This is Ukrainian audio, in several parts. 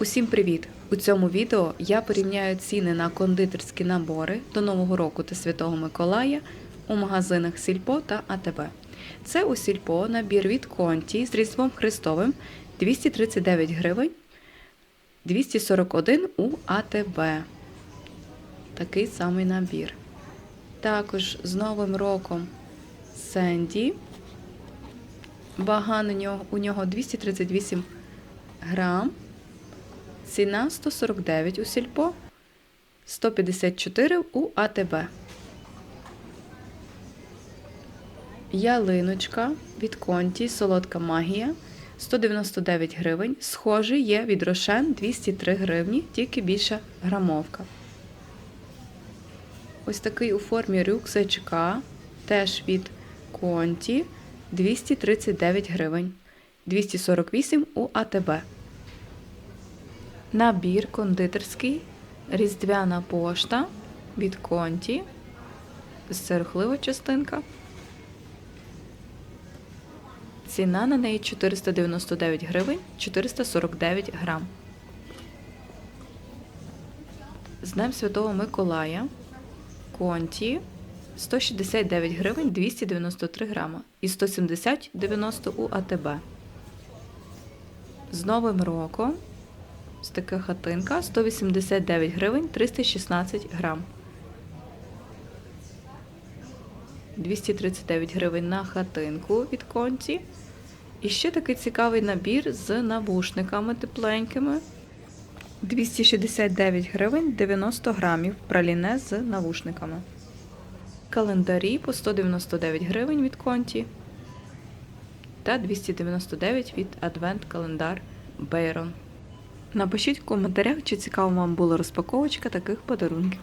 Усім привіт! У цьому відео я порівняю ціни на кондитерські набори до Нового року та Святого Миколая у магазинах Сільпо та АТБ. Це у Сільпо набір від Конті з Різдвом Христовим 239 гривень, 241 у АТБ. Такий самий набір. Також з Новим роком Сенді. Вага у нього 238 грам. Ціна 149 у сільпо, 154 у АТБ. Ялиночка від Конті, солодка магія 199 гривень. Схожий є від Рошен 203 гривні, тільки більша грамовка. Ось такий у формі рюкзачка, теж від Конті 239 гривень, 248 у АТБ. Набір кондитерський, різдвяна пошта від Конті. Це частинка. Ціна на неї 499 гривень 449 грам. З Днем Святого Миколая Конті 169 гривень 293 грама і 170,90 у АТБ. З Новим роком Ось така хатинка 189 гривень 316 грам. 239 гривень на хатинку від конці. І ще такий цікавий набір з навушниками тепленькими. 269 гривень 90 грамів праліне з навушниками. Календарі по 199 гривень від конті. Та 299 від Адвент календар Бейрон. Напишіть в коментарях, чи цікава вам була розпаковочка таких подарунків.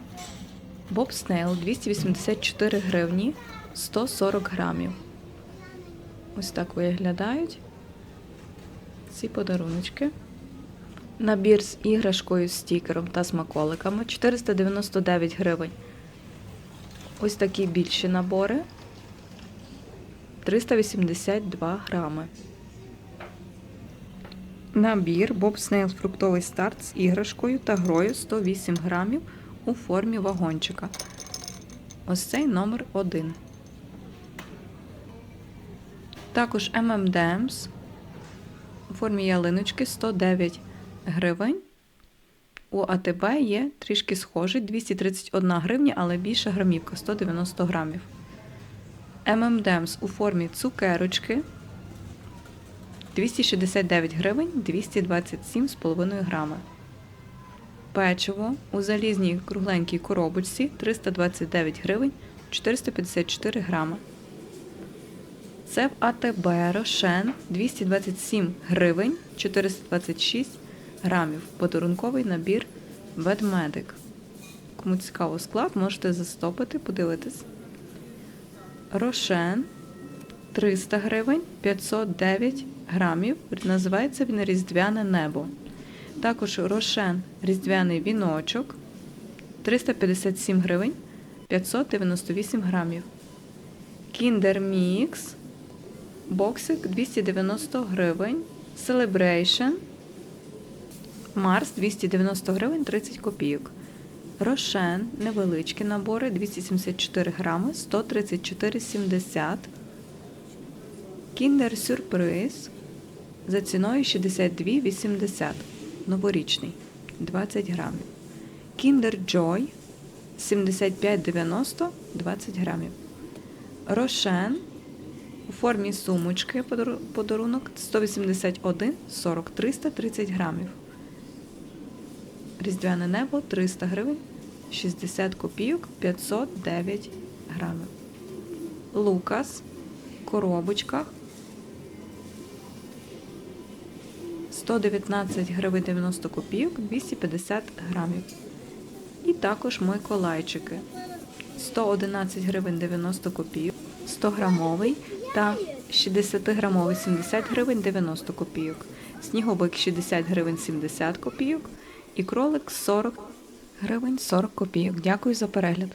Боб Снейл 284 гривні 140 грамів. Ось так виглядають ці подаруночки. Набір з іграшкою, стікером та смаколиками 499 гривень. Ось такі більші набори 382 грами. Набір Bob Snail фруктовий старт з іграшкою та грою 108 грамів у формі вагончика. Ось цей номер 1. Також M&M's у формі ялиночки 109 гривень. У АТБ є трішки схожий 231 гривня, але більша грамівка 190 грамів. M&M's у формі цукерочки 269 гривень 227,5 грами. Печиво у залізній кругленькій коробочці 329 гривень 454 грами. Це в АТБ Рошен 227 гривень 426 грамів. Подарунковий набір ведмедик. Кому цікаво склад, можете застопити, подивитись. Рошен 300 гривень 509 грамів. Називається він Різдвяне небо. Також рошен різдвяний віночок 357 гривень 598 грамів. Kinder Mix боксик 290 гривень. Celebration Марс 290 гривень 30 копійок. Рошен невеличкі набори 274 грами 134,70. Kinder Surprise за ціною 62,80 новорічний 20 грамів. Kinder Joy 75,90 20 грамів. Рошен у формі сумочки подарунок 181 40 330 грамів. Різдвяне небо 300 гривень 60 копійок 509 грамів. Лукас в коробочках 119 гривень 90 копійок 250 грамів. І також Миколайчики 111 гривень 90 копійок, 100 грамовий та 60 грамовий 70 гривень 90 копійок. Снігобик 60 гривень 70 копійок і кролик 40 гривень 40 копійок. Дякую за перегляд.